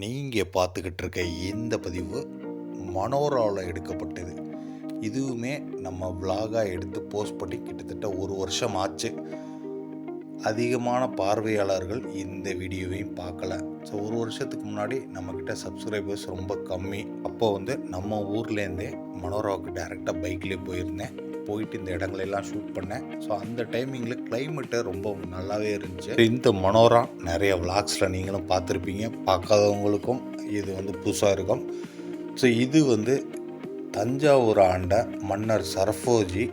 நீங்கள் பார்த்துக்கிட்டு இருக்க இந்த பதிவு மனோராவில் எடுக்கப்பட்டது. இதுவுமே நம்ம விலாகாக எடுத்து போஸ்ட் பண்ணி கிட்டத்தட்ட ஒரு வருஷம் ஆச்சு. அதிகமான பார்வையாளர்கள் இந்த வீடியோவையும் பார்க்கல. ஸோ ஒரு வருஷத்துக்கு முன்னாடி நம்மக்கிட்ட சப்ஸ்கிரைபர்ஸ் ரொம்ப கம்மி. அப்போ வந்து நம்ம ஊர்லேருந்தே மனோராவுக்கு டேரெக்டாக பைக்லேயே போயிருந்தேன். போயிட்டு இந்த இடங்களெல்லாம் ஷூட் பண்ணேன். ஸோ அந்த டைமிங்கில் கிளைமேட்டு ரொம்ப நல்லாவே இருந்துச்சு. இந்த மனோரா நிறைய விளாக்ஸில் நீங்களும் பார்த்துருப்பீங்க. பார்க்காதவங்களுக்கும் இது வந்து புதுசாக இருக்கும். ஸோ இது வந்து தஞ்சாவூர் ஆண்ட மன்னர் சரஃபோஜி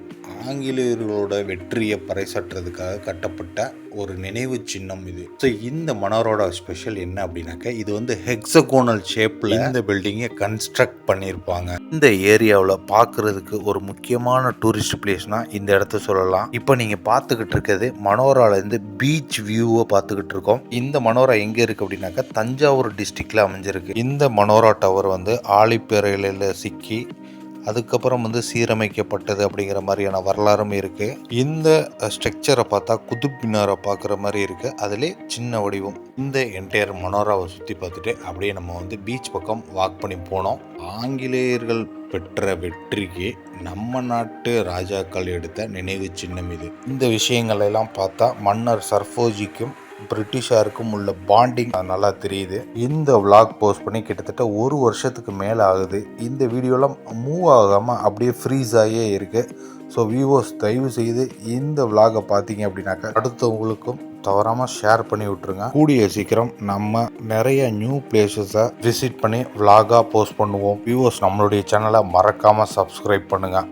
ஆங்கிலேயர்களோட வெற்றியை பறைசாற்றுறதுக்காக கட்டப்பட்ட ஒரு நினைவு சின்னம் இது. ஸோ இந்த மனோரோட ஸ்பெஷல் என்ன அப்படின்னாக்க இது வந்து ஹெக்ஸகோனல் ஷேப்பில் இந்த பில்டிங்கை கன்ஸ்ட்ரக்ட் பண்ணியிருப்பாங்க இந்த ஏரியாவில் பார்க்குறதுக்கு ஒரு முக்கியமான டூரிஸ்ட் பிளேஸ்னால் இந்த இடத்த சொல்லலாம். இப்போ நீங்கள் பார்த்துக்கிட்டு இருக்கிறது மனோராலேருந்து பீச் வியூவை பார்த்துக்கிட்டு இருக்கோம். இந்த மனோரா எங்கே இருக்குது அப்படின்னாக்கா தஞ்சாவூர் டிஸ்ட்ரிக்டில் அமைஞ்சிருக்கு. இந்த மனோரா டவர் வந்து ஆழிப்பேரையில் சிக்கி அதுக்கப்புறம் வந்து சீரமைக்கப்பட்டது அப்படிங்கிற மாதிரியான வரலாறும் இருக்குது இந்த ஸ்ட்ரக்சரை பார்த்தா குதுப் மினாரை பார்க்குற மாதிரி இருக்குது அதிலே சின்ன வடிவம். இந்த என்டையர் மனோராவை சுற்றி பார்த்துட்டு அப்படியே நம்ம வந்து பீச் பக்கம் வாக் பண்ணி போனோம். ஆங்கிலேயர்கள் பெற்ற வெற்றிக்கு நம்ம நாட்டு ராஜாக்கள் எடுத்த நினைவு சின்னம் இது. இந்த விஷயங்களெல்லாம் பார்த்தா மன்னர் சர்ஃபோஜிக்கும் பிரிட்டிஷாருக்கும் உள்ள பாண்டிங் நல்லா தெரியுது. இந்த விளாக் போஸ்ட் பண்ணி கிட்டத்தட்ட ஒரு வருஷத்துக்கு மேலே ஆகுது. இந்த வீடியோலாம் மூவ் ஆகாமல் அப்படியே ஃப்ரீஸ் ஆகியே இருக்குது ஸோ வியூவர்ஸ் தயவு செய்து இந்த vlog-அ பார்த்தீங்க அப்படின்னாக்கா அடுத்தவங்களுக்கும் தவறாமல் ஷேர் பண்ணி விட்ருங்க கூடிய சீக்கிரம் நம்ம நிறைய நியூ பிளேசஸை விசிட் பண்ணி vlog-ஆ போஸ்ட் பண்ணுவோம். வியூவர்ஸ் நம்மளுடைய சேனலை மறக்காமல் சப்ஸ்கிரைப் பண்ணுங்கள்